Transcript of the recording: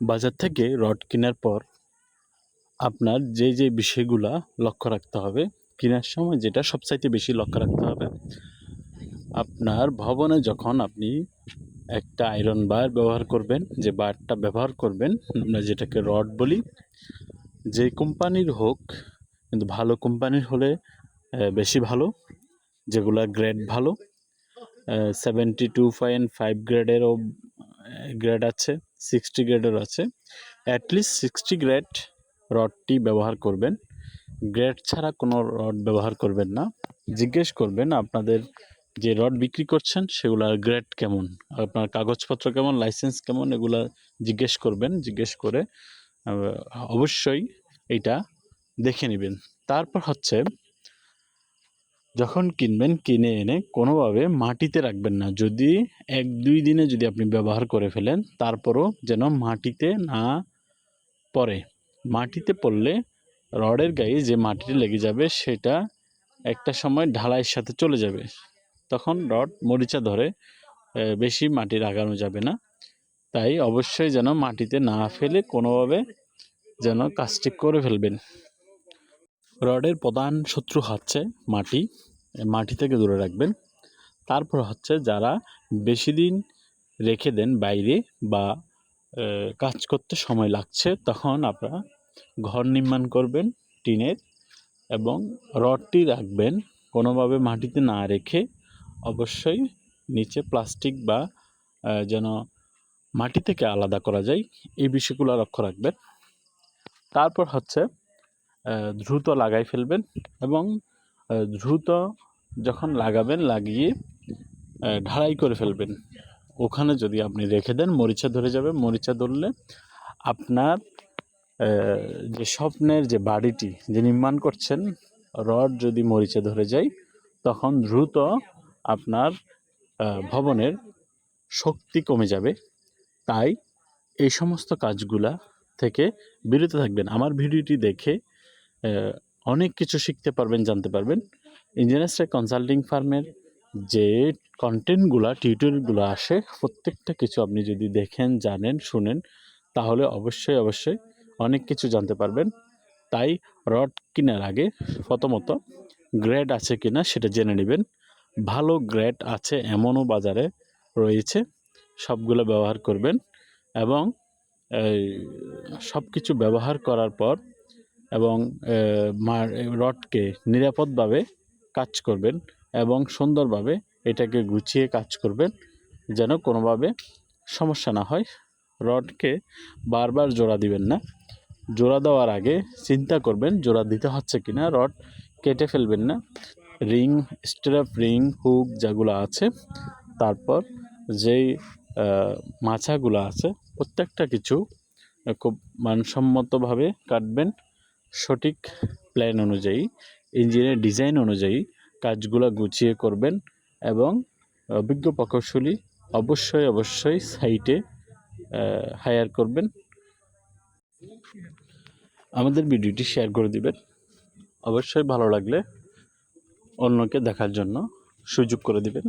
বাজার থেকে রড কেনার পর আপনার যে যে বিষয়গুলা লক্ষ্য রাখতে হবে, কেনার সময় যেটা সবচাইতে বেশি লক্ষ্য রাখতে হবে। আপনার ভবনে যখন আপনি একটা আয়রন বার ব্যবহার করবেন, যে বারটা ব্যবহার করবেন, আমরা যেটাকে রড বলি, যে কোম্পানির হোক, কিন্তু ভালো কোম্পানির হলে বেশি ভালো, যেগুলা গ্রেড ভালো সেভেন্টি টু পয়েন্ট ফাইভ গ্রেডেরও গ্রেড আছে সিক্সটি গ্রেডের আছে। অ্যাটলিস্ট সিক্সটি গ্রেড রডটি ব্যবহার করবেন। গ্রেড ছাড়া কোনো রড ব্যবহার করবেন না। জিজ্ঞেস করবেন আপনাদের যে রড বিক্রি করছেন, সেগুলার গ্রেড কেমন? আপনার কাগজপত্র কেমন? লাইসেন্স কেমন? এগুলা জিজ্ঞেস করবেন। জিজ্ঞেস করে অবশ্যই এটা দেখে নেবেন। তারপর হচ্ছে যখন কিনবেন, কিনে এনে কোনোভাবে মাটিতে রাখবেন না। যদি এক, দুই দিনে যদি আপনি ব্যবহার করে ফেলেন, তারপরও যেন মাটিতে না পড়ে। মাটিতে পড়লে রডের গায়ে যে মাটিটা লেগে যাবে, সেটা একটা সময় ঢালাইয়ের সাথে চলে যাবে। তখন রড মরিচা ধরে বেশি মাটি লাগানো যাবে না। তাই অবশ্যই যেন মাটিতে না ফেলে কোনোভাবে যেন কাজটি করে ফেলবেন। রডের প্রধান শত্রু হচ্ছে মাটি। মাটি থেকে দূরে রাখবেন। তারপর হচ্ছে যারা বেশি দিন রেখে দেন বাইরে বা কাজ করতে সময় লাগছে, তখন আপনারা ঘর নির্মাণ করবেন, টিনের, এবং রডটি রাখবেন। কোনোভাবে মাটিতে না রেখে অবশ্যই নিচে প্লাস্টিক বা যেন মাটি থেকে আলাদা করা যায়, এই বিষয়গুলো লক্ষ্য রাখবেন। তারপর হচ্ছে দ্রুত লাগাই ফেলবেন, এবং দ্রুত যখন লাগাবেন, লাগিয়ে ঢালাই করে ফেলবেন। ওখানে যদি আপনি রেখে দেন, মরিচা ধরে যাবে। মরিচা ধরলে আপনার যে স্বপ্নের যে বাড়িটি যে নির্মাণ করছেন, রড যদি মরিচা ধরে যায়, তখন দ্রুত আপনার ভবনের শক্তি কমে যাবে। তাই এই সমস্ত কাজগুলা থেকে বিরত থাকবেন। আমার ভিডিওটি দেখে অনেক কিছু শিখতে পারবেন, জানতে পারবেন। ইঞ্জিনিয়ার্স কনসাল্টিং ফার্মের যে কন্টেন্টগুলা টিউটোরিয়ালগুলো আসে, প্রত্যেকটা কিছু আপনি যদি দেখেন, জানেন, শুনেন, তাহলে অবশ্যই অবশ্যই অনেক কিছু জানতে পারবেন। তাই রড কেনার আগে প্রথমত গ্রেড আছে কিনা সেটা জেনে নেবেন। ভালো গ্রেড আছে এমনও বাজারে রয়েছে, সবগুলো ব্যবহার করবেন এবং সব কিছু ব্যবহার করার পর এবং রডকে নিরাপদভাবে কাজ করবেন এবং সুন্দরভাবে এটাকে গুছিয়ে কাজ করবেন যেন কোনোভাবে সমস্যা না হয়। রডকে বারবার জোড়া দিবেন না। জোড়া দেওয়ার আগে চিন্তা করবেন জোড়া দিতে হচ্ছে কি না রড কেটে ফেলবেন না। রিং, স্ট্রেপ রিং, হুক যেগুলো আছে, তারপর যেই মাছাগুলো আছে, প্রত্যেকটা কিছু খুব মানসম্মতভাবে কাটবেন। সঠিক প্ল্যান অনুযায়ী ইঞ্জিনের ডিজাইন অনুযায়ী কাজগুলো গুছিয়ে করবেন এবং অভিজ্ঞ প্রকৌশলী অবশ্যই অবশ্যই সাইটে হায়ার করবেন। আমাদের ভিডিওটি শেয়ার করে দিবেন। অবশ্যই ভালো লাগলে অন্যকে দেখার জন্য সুযোগ করে দিবেন।